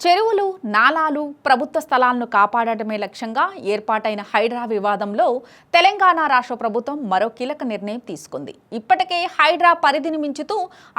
చెరువులు నాలాలు ప్రభుత్వ స్థలాలను కాపాడటమే లక్ష్యంగా ఏర్పాటైన హైడ్రా వివాదంలో తెలంగాణ రాష్ట్ర ప్రభుత్వం మరో కీలక నిర్ణయం తీసుకుంది. ఇప్పటికే హైడ్రా పరిధిని మించుతూ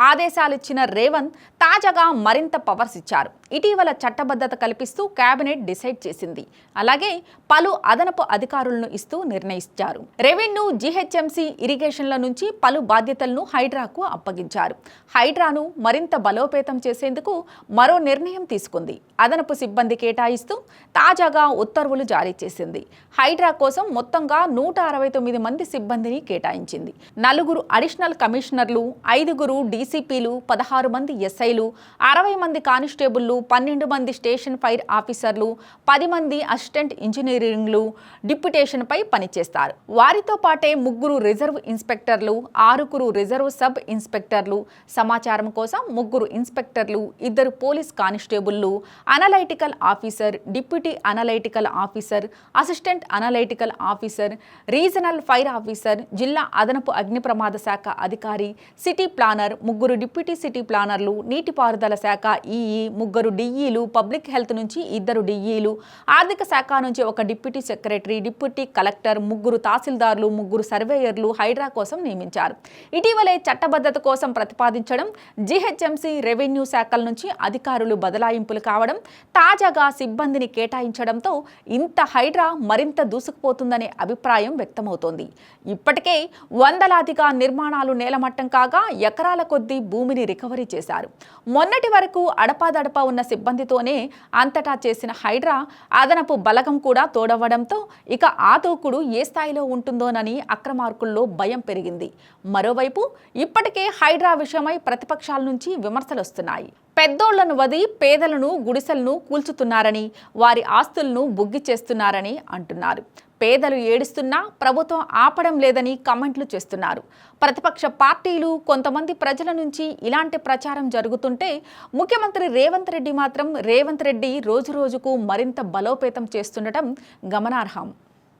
ఆదేశాలిచ్చిన రేవంత్ తాజాగా మరింత పవర్స్ ఇచ్చారు. ఇటీవల చట్టబద్ధత కల్పిస్తూ కేబినెట్ డిసైడ్ చేసింది. అలాగే పలు అదనపు అధికారులను ఇస్తూ నిర్ణయించారు రెవెన్యూ జీహెచ్ఎంసీ ఇరిగేషన్ల నుంచి పలు బాధ్యతలను హైడ్రాకు అప్పగించారు. హైడ్రాను మరింత బలోపేతం చేసేందుకు మరో నిర్ణయం తీసుకుంది. అదనపు సిబ్బంది కేటాయిస్తూ తాజాగా ఉత్తర్వులు జారీ చేసింది. హైడ్రా కోసం మొత్తంగా నూట అరవై తొమ్మిది మంది సిబ్బందిని కేటాయించింది. నలుగురు అడిషనల్ కమిషనర్లు ఐదుగురు డీసీపీలు పదహారు మంది ఎస్ఐలు అరవై మంది కానిస్టేబుళ్ళు పన్నెండు మంది స్టేషన్ ఫైర్ ఆఫీసర్లు పది మంది అసిస్టెంట్ ఇంజనీరింగ్లు డిప్యుటేషన్పై పనిచేస్తారు. వారితో పాటే ముగ్గురు రిజర్వ్ ఇన్స్పెక్టర్లు ఆరుగురు రిజర్వ్ సబ్ ఇన్స్పెక్టర్లు. సమాచారం కోసం ముగ్గురు ఇన్స్పెక్టర్లు ఇద్దరు police కానిస్టేబుళ్ళు analytical officer deputy analytical officer assistant analytical officer regional fire officer జిల్లా అదనపు అగ్ని ప్రమాద శాఖ అధికారి సిటీ ప్లానర్ ముగ్గురు డిప్యూటీ సిటీ ప్లానర్లు నీటిపారుదల శాఖ ఈఈ ముగ్గురు డిఈలు పబ్లిక్ హెల్త్ నుంచి ఇద్దరు డిఈలు ఆర్థిక శాఖ నుంచి ఒక డిప్యూటీ సెక్రటరీ డిప్యూటీ కలెక్టర్ ముగ్గురు తహసీల్దార్లు ముగ్గురు సర్వేయర్లు హైడ్రా కోసం నియమించారు. ఇటీవలే చట్టబద్ధత కోసం ప్రతిపాదించడం జీహెచ్ఎంసీ రెవెన్యూ శాఖల నుంచి అధికారులు బదలాయింపులు కావడం తాజాగా సిబ్బందిని కేటాయించడంతో ఇంత హైడ్రా మరింత దూసుకుపోతుందనే అభిప్రాయం వ్యక్తమవుతోంది. ఇప్పటికే వందలాదిగా నిర్మాణాలు నేలమట్టం కాగా ఎకరాల కొద్దీ భూమిని రికవరీ చేశారు. మొన్నటి వరకు అడపాదడపా ఉన్న సిబ్బందితోనే అంతటా చేసిన హైడ్రా అదనపు బలగం కూడా తోడవడంతో ఇక ఆ దూకుడు ఏ స్థాయిలో ఉంటుందోనని అక్రమార్కుల్లో భయం పెరిగింది. మరోవైపు ఇప్పటికే హైడ్రా విషయమై ప్రతిపక్షాల నుంచి విమర్శలు వస్తున్నాయి. పెద్దోళ్ళను వది పేదలను గుడిసెలను కూల్చుతున్నారని వారి ఆస్తులను బుగ్గి చేస్తున్నారని అంటున్నారు. పేదలు ఏడుస్తున్నా ప్రభుత్వం ఆపడం లేదని కమెంట్లు చేస్తున్నారు. ప్రతిపక్ష పార్టీలు కొంతమంది ప్రజల నుంచి ఇలాంటి ప్రచారం జరుగుతుంటే ముఖ్యమంత్రి రేవంత్ రెడ్డి మాత్రం రేవంత్ రెడ్డి రోజురోజుకు మరింత బలోపేతం చేస్తుండటం గమనార్హం.